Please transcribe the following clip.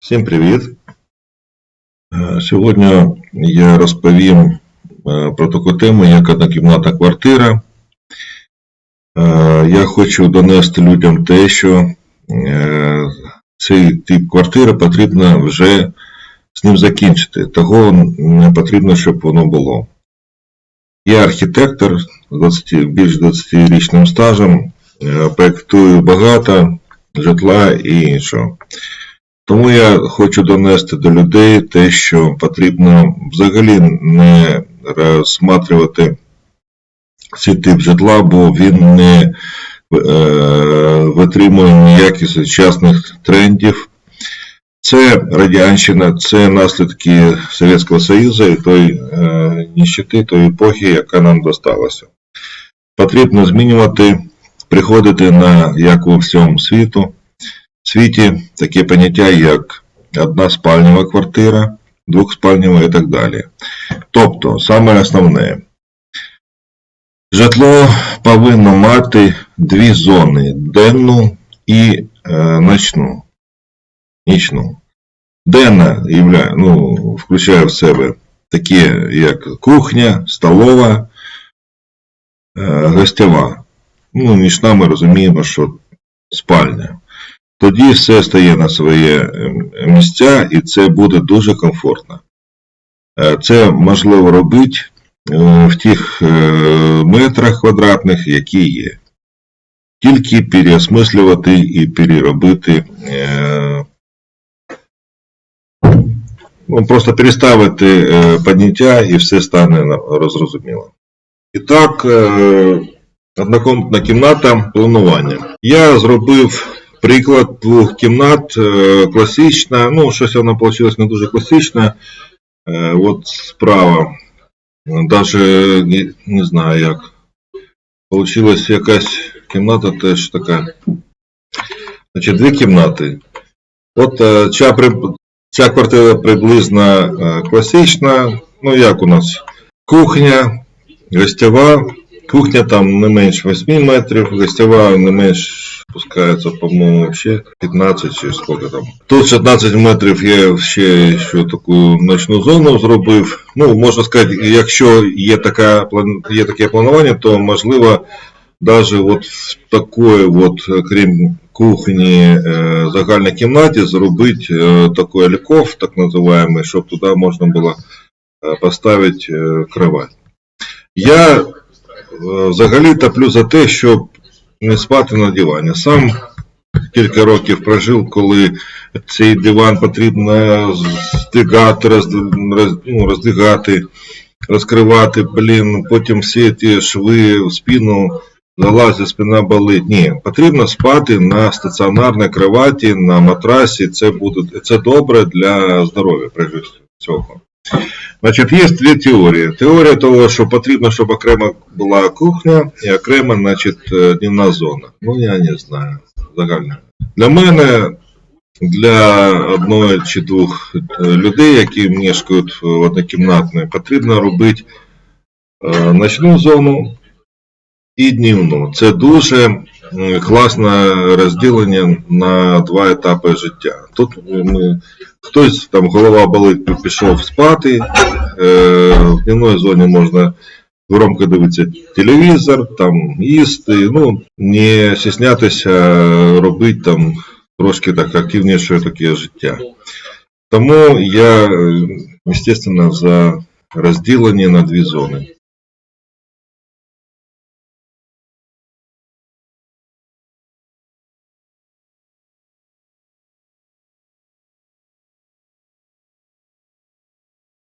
Всім привіт! Е, Сьогодні я розповім е, про таку тему, як однокімнатна квартира. Е, Я хочу донести людям те, що цей тип квартири потрібно вже з ним закінчити. Того не потрібно, щоб воно було. Я архітектор з 20, більш 20-річним стажем, проєктую багато житла і іншого. Тому я хочу донести до людей те, що потрібно взагалі не розсматривати цей тип житла, бо він не е, витримує ніяких сучасних трендів. Це радянщина, це наслідки Совєтського Союзу і той е, ніщити, тої епохи, яка нам досталася. Потрібно змінювати, приходити на як у всьому світу світі таке поняття, як одна спальнева квартира, двохспальнева і так далі. Тобто, саме основне, житло повинно мати дві зони денну і е, ночну. Нічну. Денна являє, ну, включає в себе такі, як кухня, столова, е, гостєва. Ну, нічна ми розуміємо, що спальня тоді все стає на свої е, місця і це буде дуже комфортно. Е, Це можливо робити е, в тих е, метрах квадратних, які є. Тільки переосмислювати і переробити, ну, просто переставити поняття і все стане розрозуміло. І так, однокомнатна кімната планування. Я зробив Приклад двох кімнат, е, класична, ну, щось вона вийшла не дуже класична. Е, От справа, навіть не, знаю як. Получилась якась кімната теж така. Значить, дві кімнати. От е, ця, ця квартира приблизно класична. Ну, як у нас? Кухня, гостєва. Кухня там не менш 8 метрів, гостєва не менш спускається, по-моєму, вообще 15 чи скільки там. Тут 16 метрів я ще, ще таку ночну зону зробив. Ну, можна сказати, якщо є, така, є таке планування, то можливо навіть от в такої, от, крім кухні, е, загальній кімнаті зробити е, такий ліков, так називаємо, щоб туди можна було е, поставити кровать. Я взагалі топлю за те, щоб не спати на дивані. Сам кілька років прожив, коли цей диван потрібно здвигати, розд- роз, ну, роздвигати, розкривати, блін, потім всі ті шви в спину залазить, спина болить. Ні, потрібно спати на стаціонарній кроваті, на матрасі. Це буде це добре для здоров'я, прежде всього. Значить, є дві теорії. Теорія того, що потрібно, щоб окремо була кухня і окремо, значить, е, днівна зона. Ну, я не знаю. Загально. Для мене, для одної чи двох е, людей, які мешкають в однокімнатній, потрібно робити е, ночну зону і днівну. Це дуже класне розділення на два етапи життя. Тут ми, хтось там голова болить, пішов спати, е, в дневної зоні можна громко дивитися телевізор, там їсти, ну, не стіснятися робити там трошки так активніше таке життя. Тому я, естественно, за розділення на дві зони.